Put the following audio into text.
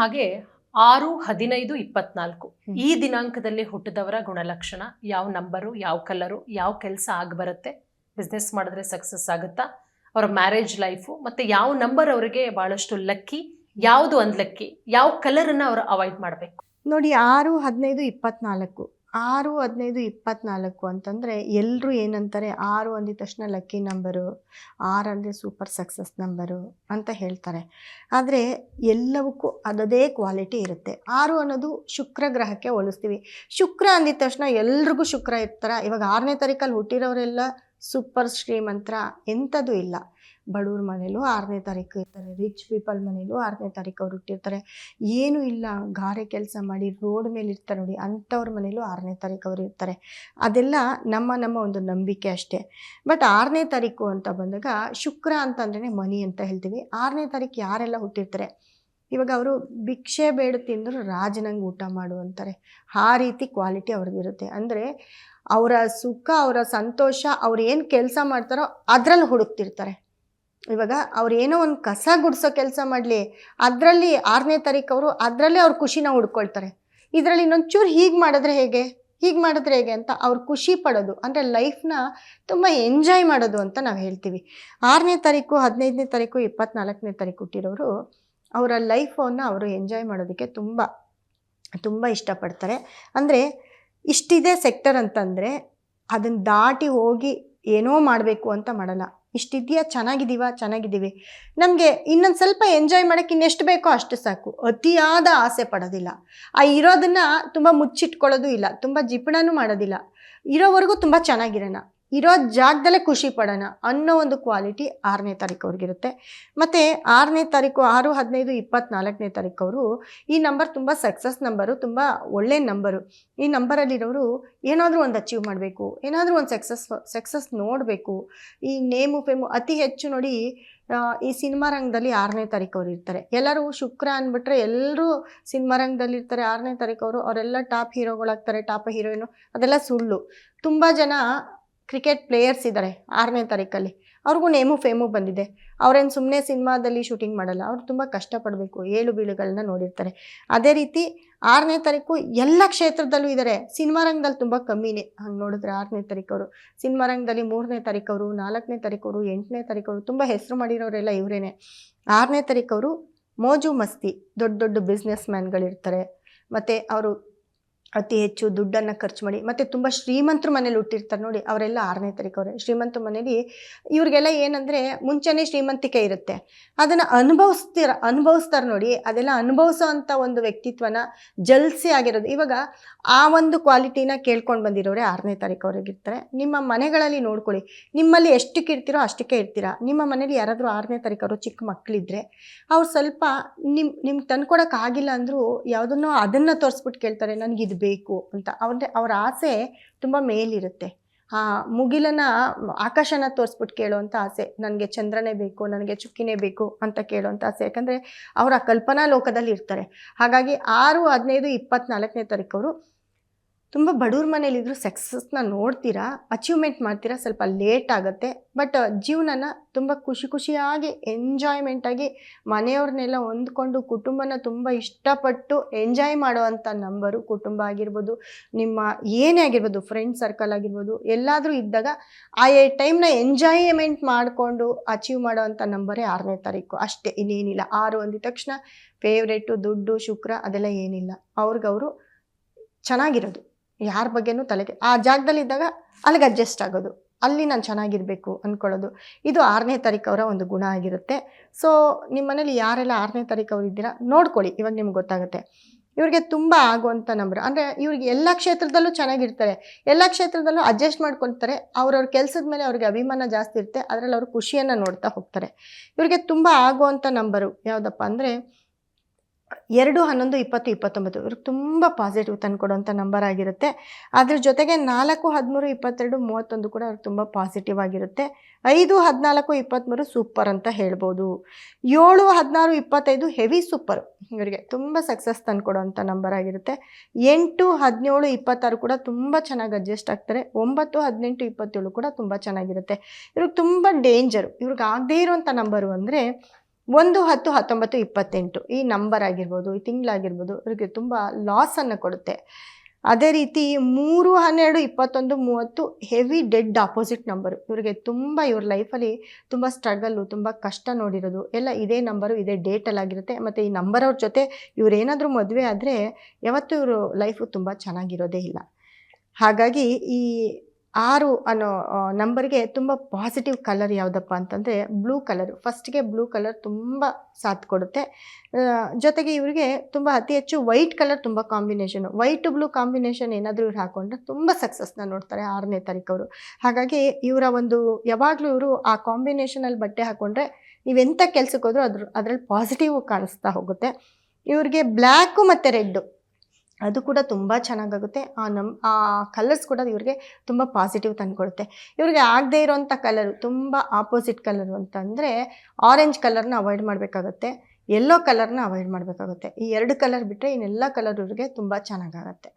ಹಾಗೆ ಆರು ಹದಿನೈದು ಇಪ್ಪತ್ನಾಲ್ಕು. ಈ ದಿನಾಂಕದಲ್ಲಿ ಹುಟ್ಟಿದವರ ಗುಣಲಕ್ಷಣ ಯಾವ ನಂಬರು ಯಾವ ಕಲರು ಯಾವ ಕೆಲಸ ಬರುತ್ತೆ? ಬಿಸ್ನೆಸ್ ಮಾಡಿದ್ರೆ ಸಕ್ಸಸ್ ಆಗುತ್ತಾ? ಅವರ ಮ್ಯಾರೇಜ್ ಲೈಫು ಮತ್ತೆ ಯಾವ ನಂಬರ್ ಅವರಿಗೆ ಬಹಳಷ್ಟು ಲಕ್ಕಿ ಯಾವುದು ಅನ್ಲಕ್ಕಿ ಯಾವ ಕಲರನ್ನು ಅವರು ಅವಾಯ್ಡ್ ಮಾಡಬೇಕು? ನೋಡಿ ಆರು ಹದಿನೈದು ಇಪ್ಪತ್ನಾಲ್ಕು. ಆರು, ಹದಿನೈದು, ಇಪ್ಪತ್ನಾಲ್ಕು ಅಂತಂದರೆ ಎಲ್ಲರೂ ಏನಂತಾರೆ? ಆರು ಅಂದಿದ ತಕ್ಷಣ ಲಕ್ಕಿ ನಂಬರು, ಆರು ಅಂದರೆ ಸೂಪರ್ ಸಕ್ಸಸ್ ನಂಬರು ಅಂತ ಹೇಳ್ತಾರೆ. ಆದರೆ ಎಲ್ಲವಕ್ಕೂ ಅದದೇ ಕ್ವಾಲಿಟಿ ಇರುತ್ತೆ. ಆರು ಅನ್ನೋದು ಶುಕ್ರ ಗ್ರಹಕ್ಕೆ ಹೋಲಿಸ್ತೀವಿ. ಶುಕ್ರ ಅಂದಿದ ತಕ್ಷಣ ಎಲ್ರಿಗೂ ಶುಕ್ರ ಇರ್ತಾರೆ. ಇವಾಗ ಆರನೇ ತಾರೀಕಲ್ಲಿ ಹುಟ್ಟಿರೋರೆಲ್ಲ ಸೂಪರ್ ಶ್ರೀಮಂತ್ರ ಎಂಥದ್ದು ಇಲ್ಲ. ಬಡವ್ರ ಮನೇಲೂ ಆರನೇ ತಾರೀಕು ಇರ್ತಾರೆ ರಿಚ್ ಪೀಪಲ್ ಮನೇಲೂ ಆರನೇ ತಾರೀಕು ಅವ್ರು ಹುಟ್ಟಿರ್ತಾರೆ. ಏನೂ ಇಲ್ಲ, ಗಾರೆ ಕೆಲಸ ಮಾಡಿ ರೋಡ್ ಮೇಲೆ ಇರ್ತಾರೆ ನೋಡಿ ಅಂಥವ್ರ ಮನೇಲೂ ಆರನೇ ತಾರೀಕು ಅವರು ಇರ್ತಾರೆ. ಅದೆಲ್ಲ ನಮ್ಮ ನಮ್ಮ ಒಂದು ನಂಬಿಕೆ ಅಷ್ಟೇ. ಬಟ್ ಆರನೇ ತಾರೀಕು ಅಂತ ಬಂದಾಗ ಶುಕ್ರ ಅಂತಂದ್ರೆ ಮನಿ ಅಂತ ಹೇಳ್ತೀವಿ. ಆರನೇ ತಾರೀಕು ಯಾರೆಲ್ಲ ಹುಟ್ಟಿರ್ತಾರೆ? ಇವಾಗ ಅವರು ಭಿಕ್ಷೆ ಬೇಡ ತಿಂದರೂ ರಾಜನಂಗೆ ಊಟ ಮಾಡು ಅಂತಾರೆ. ಆ ರೀತಿ ಕ್ವಾಲಿಟಿ ಅವ್ರದ್ದಿರುತ್ತೆ ಅಂದರೆ ಅವರ ಸುಖ, ಅವರ ಸಂತೋಷ, ಅವ್ರು ಏನು ಕೆಲಸ ಮಾಡ್ತಾರೋ ಅದರಲ್ಲಿ ಹುಡುಕ್ತಿರ್ತಾರೆ. ಇವಾಗ ಅವ್ರು ಏನೋ ಒಂದು ಕಸ ಗುಡಿಸೋ ಕೆಲಸ ಮಾಡಲಿ, ಅದರಲ್ಲಿ ಆರನೇ ತಾರೀಕು ಅವರು ಅದರಲ್ಲೇ ಅವ್ರ ಖುಷಿನ ಹುಡ್ಕೊಳ್ತಾರೆ ಇದರಲ್ಲಿ ಇನ್ನೊಂಚೂರು ಹೀಗೆ ಮಾಡಿದ್ರೆ ಹೇಗೆ? ಹೀಗೆ ಮಾಡಿದ್ರೆ ಹೇಗೆ ಅಂತ ಅವ್ರು ಖುಷಿ ಪಡೋದು, ಅಂದರೆ ಲೈಫ್ನ ತುಂಬ ಎಂಜಾಯ್ ಮಾಡೋದು ಅಂತ ನಾವು ಹೇಳ್ತೀವಿ. ಆರನೇ ತಾರೀಕು, ಹದಿನೈದನೇ ತಾರೀಕು, ಇಪ್ಪತ್ನಾಲ್ಕನೇ ತಾರೀಕು ಹುಟ್ಟಿರೋರು ಅವರ ಲೈಫನ್ನು ಅವರು ಎಂಜಾಯ್ ಮಾಡೋದಕ್ಕೆ ತುಂಬ ತುಂಬ ಇಷ್ಟಪಡ್ತಾರೆ. ಅಂದರೆ ಇಷ್ಟಿದೆ ಸೆಕ್ಟರ್ ಅಂತಂದರೆ ಅದನ್ನು ದಾಟಿ ಹೋಗಿ ಏನೋ ಮಾಡಬೇಕು ಅಂತ ಮಾಡಲ್ಲ. ಇಷ್ಟಿದೆಯಾ? ಚೆನ್ನಾಗಿದ್ದೀವ? ಚೆನ್ನಾಗಿದ್ದೀವಿ. ನಮಗೆ ಇನ್ನೊಂದು ಸ್ವಲ್ಪ ಎಂಜಾಯ್ ಮಾಡೋಕ್ಕೆ ಇನ್ನೆಷ್ಟು ಬೇಕೋ ಅಷ್ಟು ಸಾಕು. ಅತಿಯಾದ ಆಸೆ ಪಡೋದಿಲ್ಲ. ಆ ಇರೋದನ್ನು ತುಂಬ ಮುಚ್ಚಿಟ್ಕೊಳ್ಳೋದು ಇಲ್ಲ. ತುಂಬ ಜಿಪಣನೂ ಮಾಡೋದಿಲ್ಲ. ಇರೋವರೆಗೂ ತುಂಬ ಚೆನ್ನಾಗಿರೋಣ. ಇರೋ ಜಾಗದಲ್ಲೇ ಖುಷಿ ಪಡೋಣ ಅನ್ನೋ ಒಂದು ಕ್ವಾಲಿಟಿ ಆರನೇ ತಾರೀಕು ಅವ್ರಿಗಿರುತ್ತೆ. ಮತ್ತು ಆರನೇ ತಾರೀಕು ಆರು, ಹದಿನೈದು, ಇಪ್ಪತ್ನಾಲ್ಕನೇ ತಾರೀಕು ಅವರು ಈ ನಂಬರ್ ತುಂಬ ಸಕ್ಸಸ್ ನಂಬರು ತುಂಬ ಒಳ್ಳೆ ನಂಬರು ಈ ನಂಬರಲ್ಲಿರೋರು ಏನಾದರೂ ಒಂದು ಅಚೀವ್ ಮಾಡಬೇಕು, ಏನಾದರೂ ಒಂದು ಸಕ್ಸಸ್ ಸಕ್ಸಸ್ ನೋಡಬೇಕು. ಈ ನೇಮು ಫೇಮು ಅತಿ ಹೆಚ್ಚು ನೋಡಿ ಈ ಸಿನಿಮಾ ರಂಗದಲ್ಲಿ ಆರನೇ ತಾರೀಕು ಇರ್ತಾರೆ. ಎಲ್ಲರೂ ಶುಕ್ರ ಅಂದ್ಬಿಟ್ರೆ ಎಲ್ಲರೂ ಸಿನಿಮಾ ರಂಗದಲ್ಲಿ ಇರ್ತಾರೆ. ಆರನೇ ತಾರೀಕು ಅವರು, ಅವರೆಲ್ಲ ಟಾಪ್ ಹೀರೋಗಳಾಗ್ತಾರೆ ಟಾಪ್ ಹೀರೋಯಿನು ಅದೆಲ್ಲ ಸುಳ್ಳು. ತುಂಬ ಜನ ಕ್ರಿಕೆಟ್ ಪ್ಲೇಯರ್ಸ್ ಇದ್ದಾರೆ ಆರನೇ ತಾರೀಕಲ್ಲಿ. ಅವ್ರಿಗೂ ನೇಮು ಫೇಮು ಬಂದಿದೆ. ಅವ್ರೇನು ಸುಮ್ಮನೆ ಸಿನಿಮಾದಲ್ಲಿ ಶೂಟಿಂಗ್ ಮಾಡಲ್ಲ, ಅವ್ರು ತುಂಬ ಕಷ್ಟಪಡಬೇಕು, ಏಳು ಬೀಳುಗಳನ್ನ ನೋಡಿರ್ತಾರೆ. ಅದೇ ರೀತಿ ಆರನೇ ತಾರೀಕು ಎಲ್ಲ ಕ್ಷೇತ್ರದಲ್ಲೂ ಇದ್ದಾರೆ ಸಿನಿಮಾ ರಂಗದಲ್ಲಿ ತುಂಬ ಕಮ್ಮಿನೇ. ಹಂಗೆ ನೋಡಿದ್ರೆ ಆರನೇ ತಾರೀಕವರು, ಸಿನಿಮಾ ರಂಗದಲ್ಲಿ ಮೂರನೇ ತಾರೀಕವರು, ನಾಲ್ಕನೇ ತಾರೀಕವರು, ಎಂಟನೇ ತಾರೀಕವರು, ತುಂಬ ಹೆಸರು ಮಾಡಿರೋರೆಲ್ಲ ಇವರೇನೆ. ಆರನೇ ತಾರೀಕವರು ಮೋಜು ಮಸ್ತಿ, ದೊಡ್ಡ ದೊಡ್ಡ ಬಿಸ್ನೆಸ್ ಮ್ಯಾನ್ಗಳಿರ್ತಾರೆ ಮತ್ತು ಅವರು ಅತಿ ಹೆಚ್ಚು ದುಡ್ಡನ್ನು ಖರ್ಚು ಮಾಡಿ, ಮತ್ತು ತುಂಬ ಶ್ರೀಮಂತರ ಮನೇಲಿ ಹುಟ್ಟಿರ್ತಾರೆ ನೋಡಿ, ಅವರೆಲ್ಲ ಆರನೇ ತಾರೀಕವರೇ. ಶ್ರೀಮಂತ ಮನೇಲಿ ಇವ್ರಿಗೆಲ್ಲ ಏನಂದರೆ ಮುಂಚೆನೇ ಶ್ರೀಮಂತಿಕೆ ಇರುತ್ತೆ. ಅದನ್ನು ಅನುಭವಿಸ್ತೀರ, ಅನುಭವಿಸ್ತಾರೆ ನೋಡಿ, ಅದೆಲ್ಲ ಅನುಭವಿಸೋ ಒಂದು ವ್ಯಕ್ತಿತ್ವನ ಜಲ್ಸಿ ಆಗಿರೋದು. ಇವಾಗ ಆ ಒಂದು ಕ್ವಾಲಿಟಿನ ಕೇಳ್ಕೊಂಡು ಬಂದಿರೋರೆ ಆರನೇ ತಾರೀಕು ಅವ್ರಿಗಿರ್ತಾರೆ ನಿಮ್ಮ ಮನೆಗಳಲ್ಲಿ ನೋಡ್ಕೊಳ್ಳಿ, ನಿಮ್ಮಲ್ಲಿ ಎಷ್ಟಕ್ಕೆ ಇರ್ತೀರೋ ಅಷ್ಟಕ್ಕೆ ಇರ್ತೀರಾ. ನಿಮ್ಮ ಮನೇಲಿ ಯಾರಾದರೂ ಆರನೇ ತಾರೀಕು ಚಿಕ್ಕ ಮಕ್ಕಳಿದ್ರೆ ಅವ್ರು ಸ್ವಲ್ಪ ನಿಮ್ಮ ನಿಮ್ಗೆ ತಂದ್ಕೊಡೋಕ್ಕಾಗಿಲ್ಲ ಅಂದರೂ ಯಾವುದನ್ನೋ ಅದನ್ನು ತೋರಿಸ್ಬಿಟ್ಟು ಕೇಳ್ತಾರೆ, ನನಗೆ ಇದು ಬೇಕು ಅಂತ. ಅವ್ರ ಅವ್ರ ಆಸೆ ತುಂಬ ಮೇಲಿರುತ್ತೆ. ಆ ಮುಗಿಲನ ಆಕಾಶನ ತೋರಿಸ್ಬಿಟ್ಟು ಕೇಳೋವಂಥ ಆಸೆ, ನನಗೆ ಚಂದ್ರನೇ ಬೇಕು, ನನಗೆ ಚುಕ್ಕಿನೇ ಬೇಕು ಅಂತ ಕೇಳುವಂಥ ಆಸೆ. ಯಾಕಂದರೆ ಅವರ ಕಲ್ಪನಾ ಲೋಕದಲ್ಲಿ ಇರ್ತಾರೆ ಹಾಗಾಗಿ ಆರು, ಹದಿನೈದು, ಇಪ್ಪತ್ನಾಲ್ಕನೇ ಅವರು ತುಂಬ ಬಡವ್ರ ಮನೇಲಿದ್ರು ಸಕ್ಸಸ್ನ ನೋಡ್ತೀರಾ ಅಚೀವ್ಮೆಂಟ್ ಮಾಡ್ತೀರಾ, ಸ್ವಲ್ಪ ಲೇಟ್ ಆಗುತ್ತೆ. ಬಟ್ ಜೀವನನ ತುಂಬ ಖುಷಿ ಖುಷಿಯಾಗಿ ಎಂಜಾಯ್ಮೆಂಟಾಗಿ ಮನೆಯವ್ರನ್ನೆಲ್ಲ ಹೊಂದ್ಕೊಂಡು ಕುಟುಂಬನ ತುಂಬ ಇಷ್ಟಪಟ್ಟು ಎಂಜಾಯ್ ಮಾಡೋವಂಥ ನಂಬರು ಕುಟುಂಬ ಆಗಿರ್ಬೋದು, ನಿಮ್ಮ ಏನೇ ಆಗಿರ್ಬೋದು ಫ್ರೆಂಡ್ ಸರ್ಕಲ್ ಆಗಿರ್ಬೋದು, ಎಲ್ಲಾದರೂ ಇದ್ದಾಗ ಆ ಟೈಮ್ನ ಎಂಜಾಯ್ಮೆಂಟ್ ಮಾಡಿಕೊಂಡು ಅಚೀವ್ ಮಾಡೋವಂಥ ನಂಬರೇ ಆರನೇ ತಾರೀಕು. ಅಷ್ಟೇ, ಇನ್ನೇನಿಲ್ಲ. ಆರು ಅಂದಿದ ತಕ್ಷಣ ಫೇವ್ರೇಟು ದುಡ್ಡು, ಶುಕ್ರ ಅದೆಲ್ಲ ಏನಿಲ್ಲ. ಅವ್ರಿಗವರು ಚೆನ್ನಾಗಿರೋದು. ಯಾರ ಬಗ್ಗೆನೂ ತಲೆಗೆ, ಆ ಜಾಗದಲ್ಲಿ ಇದ್ದಾಗ ಅಲ್ಲಿಗೆ ಅಡ್ಜಸ್ಟ್ ಆಗೋದು. ಅಲ್ಲಿ ನಾನು ಚೆನ್ನಾಗಿರಬೇಕು ಅಂದ್ಕೊಳ್ಳೋದು ಇದು ಆರನೇ ತಾರೀಕು ಅವರ ಒಂದು ಗುಣ ಆಗಿರುತ್ತೆ. ಸೊ ನಿಮ್ಮ ಮನೇಲಿ ಯಾರೆಲ್ಲ ಆರನೇ ತಾರೀಕು ಅವ್ರು ಇದ್ದೀರಾ, ನೋಡ್ಕೊಳ್ಳಿ, ಇವಾಗ ನಿಮ್ಗೆ ಗೊತ್ತಾಗುತ್ತೆ. ಇವ್ರಿಗೆ ತುಂಬ ಆಗುವಂಥ ನಂಬರ್ ಅಂದರೆ ಇವ್ರಿಗೆ ಎಲ್ಲ ಕ್ಷೇತ್ರದಲ್ಲೂ ಚೆನ್ನಾಗಿರ್ತಾರೆ. ಎಲ್ಲ ಕ್ಷೇತ್ರದಲ್ಲೂ ಅಡ್ಜಸ್ಟ್ ಮಾಡ್ಕೊತಾರೆ. ಅವ್ರವ್ರ ಕೆಲಸದ ಮೇಲೆ ಅವ್ರಿಗೆ ಅಭಿಮಾನ ಜಾಸ್ತಿ ಇರುತ್ತೆ. ಅದರಲ್ಲಿ ಅವರು ಖುಷಿಯನ್ನು ನೋಡ್ತಾ ಹೋಗ್ತಾರೆ. ಇವ್ರಿಗೆ ತುಂಬ ಆಗುವಂಥ ನಂಬರು ಯಾವುದಪ್ಪ ಅಂದರೆ ಎರಡು ಹನ್ನೊಂದು, ಇಪ್ಪತ್ತು, ಇಪ್ಪತ್ತೊಂಬತ್ತು. ಇವ್ರಿಗೆ ತುಂಬ ಪಾಸಿಟಿವ್ ತಂದುಕೊಡುವಂಥ ನಂಬರ್ ಆಗಿರುತ್ತೆ. ಅದ್ರ ಜೊತೆಗೆ ನಾಲ್ಕು, ಹದಿಮೂರು, ಇಪ್ಪತ್ತೆರಡು, ಮೂವತ್ತೊಂದು ಕೂಡ ಅವ್ರಿಗೆ ತುಂಬ ಪಾಸಿಟಿವ್ ಆಗಿರುತ್ತೆ. ಐದು, ಹದಿನಾಲ್ಕು ಇಪ್ಪತ್ತ್ಮೂರು ಸೂಪರ್ ಅಂತ ಹೇಳ್ಬೋದು. ಏಳು, ಹದಿನಾರು, ಇಪ್ಪತ್ತೈದು ಹೆವಿ ಸೂಪರ್ ಇವರಿಗೆ ತುಂಬ ಸಕ್ಸಸ್ ತಂದುಕೊಡುವಂಥ ನಂಬರ್ ಆಗಿರುತ್ತೆ. ಎಂಟು, ಹದಿನೇಳು, ಇಪ್ಪತ್ತಾರು ಕೂಡ ತುಂಬ ಚೆನ್ನಾಗಿ ಅಡ್ಜಸ್ಟ್ ಆಗ್ತಾರೆ. ಒಂಬತ್ತು, ಹದಿನೆಂಟು, ಇಪ್ಪತ್ತೇಳು ಕೂಡ ತುಂಬ ಚೆನ್ನಾಗಿರುತ್ತೆ. ಇವ್ರಿಗೆ ತುಂಬ ಡೇಂಜರು ಇವ್ರಿಗೆ ಆಗದೇ ಇರುವಂಥ ನಂಬರು ಅಂದರೆ ಒಂದು ಹತ್ತು ಹತ್ತೊಂಬತ್ತು ಇಪ್ಪತ್ತೆಂಟು ಈ ನಂಬರ್ ಆಗಿರ್ಬೋದು, ಈ ತಿಂಗಳಾಗಿರ್ಬೋದು ಇವ್ರಿಗೆ ತುಂಬ ಲಾಸನ್ನು ಕೊಡುತ್ತೆ. ಅದೇ ರೀತಿ ಮೂರು ಹನ್ನೆರಡು ಇಪ್ಪತ್ತೊಂದು ಮೂವತ್ತು ಹೆವಿ ಡೆಡ್ ಆಪೋಸಿಟ್ ನಂಬರು ಇವರಿಗೆ ತುಂಬ ಇವ್ರ ಲೈಫಲ್ಲಿ ತುಂಬ ಸ್ಟ್ರಗಲ್ಲು ತುಂಬ ಕಷ್ಟ ನೋಡಿರೋದು. ಎಲ್ಲ ಇದೇ ನಂಬರು ಇದೇ ಡೇಟಲ್ಲಾಗಿರುತ್ತೆ ಮತ್ತು ಈ ನಂಬರ್ ಅವ್ರ ಜೊತೆ ಇವರೇನಾದರೂ ಮದುವೆ ಆದರೆ ಯಾವತ್ತೂ ಇವರು ಲೈಫು ತುಂಬ ಚೆನ್ನಾಗಿರೋದೇ ಇಲ್ಲ. ಹಾಗಾಗಿ ಈ ಆರು ಅನ್ನೋ ನಂಬರ್ಗೆ ತುಂಬ ಪಾಸಿಟಿವ್ ಕಲರ್ ಯಾವುದಪ್ಪ ಅಂತಂದರೆ ಬ್ಲೂ ಕಲರ್ ಫಸ್ಟ್ಗೆ ಬ್ಲೂ ಕಲರ್ ತುಂಬ ಸಾಥ್ ಕೊಡುತ್ತೆ. ಜೊತೆಗೆ ಇವರಿಗೆ ತುಂಬ ಅತಿ ಹೆಚ್ಚು ವೈಟ್ ಕಲರ್ ತುಂಬ ಕಾಂಬಿನೇಷನು ವೈಟ್ ಬ್ಲೂ ಕಾಂಬಿನೇಷನ್ ಏನಾದರೂ ಇವ್ರು ಹಾಕೊಂಡ್ರೆ ತುಂಬ ಸಕ್ಸಸ್ನ ನೋಡ್ತಾರೆ ಆರನೇ ತಾರೀಕು ಅವರು. ಹಾಗಾಗಿ ಇವರ ಒಂದು, ಯಾವಾಗಲೂ ಇವರು ಆ ಕಾಂಬಿನೇಷನಲ್ಲಿ ಬಟ್ಟೆ ಹಾಕೊಂಡ್ರೆ ನೀವೆಂಥ ಕೆಲಸಕ್ಕೆ ಹೋದರೂ ಅದ್ರ, ಅದರಲ್ಲಿ ಪಾಸಿಟಿವ್ ಕಾಣಿಸ್ತಾ ಹೋಗುತ್ತೆ. ಇವ್ರಿಗೆ ಬ್ಲ್ಯಾಕು ಮತ್ತು ರೆಡ್ಡು. ಅದು ಕೂಡ ತುಂಬ ಚೆನ್ನಾಗಾಗುತ್ತೆ. ಆ ನಮ್ಮ ಆ ಕಲರ್ಸ್ ಕೂಡ ಇವ್ರಿಗೆ ತುಂಬ ಪಾಸಿಟಿವ್ ತಂದುಕೊಡುತ್ತೆ. ಇವ್ರಿಗೆ ಆಗದೇ ಇರೋವಂಥ ಕಲರು ತುಂಬ ಆಪೋಸಿಟ್ ಕಲರು ಅಂತಂದರೆ ಆರೆಂಜ್ ಕಲರ್ನ ಅವಾಯ್ಡ್ ಮಾಡಬೇಕಾಗತ್ತೆ. ಯೆಲ್ಲೋ ಕಲರ್ನ ಅವಾಯ್ಡ್ ಮಾಡಬೇಕಾಗುತ್ತೆ. ಈ ಎರಡು ಕಲರ್ ಬಿಟ್ಟರೆ ಇನ್ನೆಲ್ಲ ಕಲರ್ ಇವ್ರಿಗೆ ತುಂಬ ಚೆನ್ನಾಗಾಗತ್ತೆ.